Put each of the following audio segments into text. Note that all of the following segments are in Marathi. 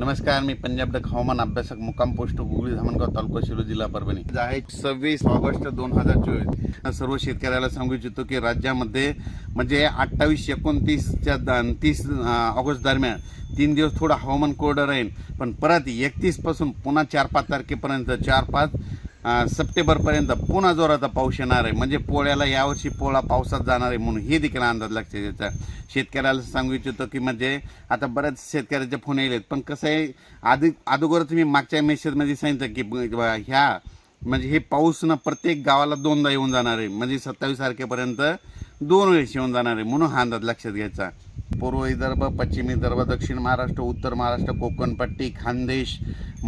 नमस्कार मी पंजाब डक हवामान अभ्यासक मुक्काम पोस्ट गुगळी धामणगाव तालुका शिरो जिल्हा परभणी. आहे सव्वीस ऑगस्ट दोन हजार चोवीस. सर्व शेतकऱ्याला सांगू इच्छितो की राज्यामध्ये म्हणजे अठ्ठावीस एकोणतीसच्या द- तीस ऑगस्ट दरम्यान तीन दिवस थोडं हवामान कोरडं राहील. पण परत एकतीसपासून पुन्हा चार पाच तारखेपर्यंत चार पाच सप्टेंबरपर्यंत पुन्हा जोराचा पाऊस येणार आहे. म्हणजे पोळ्याला यावर्षी पोळा पावसात जाणार आहे म्हणून हे देखील अंदाज लक्षात द्यायचा शेतकऱ्याला सांगू इच्छितो की म्हणजे आता बऱ्याच शेतकऱ्याचे फोन येलेत पण कसं आहे आधी अगोदर तुम्ही मागच्या मेसेजमध्ये सांगितलं की ह्या म्हणजे हे पाऊस ना प्रत्येक गावाला दोनदा येऊन जाणार आहे. म्हणजे सत्तावीस तारखेपर्यंत दोन वेळेस येऊन जाणार आहे म्हणून हा अंदाज लक्षात घ्यायचा. पूर्व विदर्भ पश्चिम विदर्भ दक्षिण महाराष्ट्र उत्तर महाराष्ट्र कोकणपट्टी खानदेश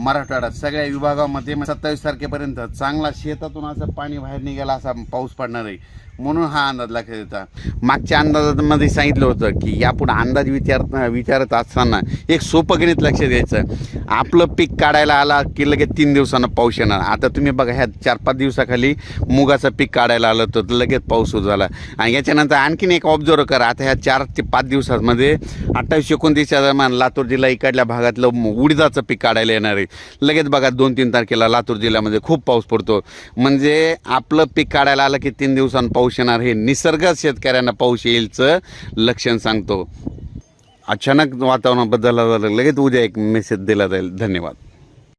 मराठवाडा सगळ्या विभागामध्ये सत्तावीस तारखेपर्यंत चांगला शेतातून असं पाणी बाहेर निघाला असा पाऊस पडणार आहे. म्हणून हा अंदाज लक्षात येता. मागच्या अंदाजामध्ये सांगितलं होतं की यापुढे अंदाज विचार विचारत असताना एक सोपं गणित लक्ष द्यायचं आपलं पीक काढायला आला की लगेच तीन दिवसानं पाऊस येणार. आता तुम्ही बघा ह्या चार पाच दिवसाखाली मुगाचं पीक काढायला आलं तर लगेच पाऊस झाला. आणि याच्यानंतर आणखीन एक ऑब्झर्व करा. आता ह्या चार ते पाच दिवसात दिवसामध्ये अठ्ठावीस एकोणतीसच्या दरम्यान लातूर जिल्हा इकडल्या भागातलं म- उडीदाचं पीक काढायला येणार आहे. लगेच बघा दोन तीन तारखेला लातूर जिल्ह्यामध्ये खूप पाऊस पडतो. म्हणजे आपलं पीक काढायला आलं की तीन दिवसांनी पाऊस येणार हे निसर्ग शेतकऱ्यांना पाऊस येईलचं लक्षण सांगतो. अचानक वातावरण बदलला झालं लगेच उद्या एक मेसेज दिला जाईल. धन्यवाद.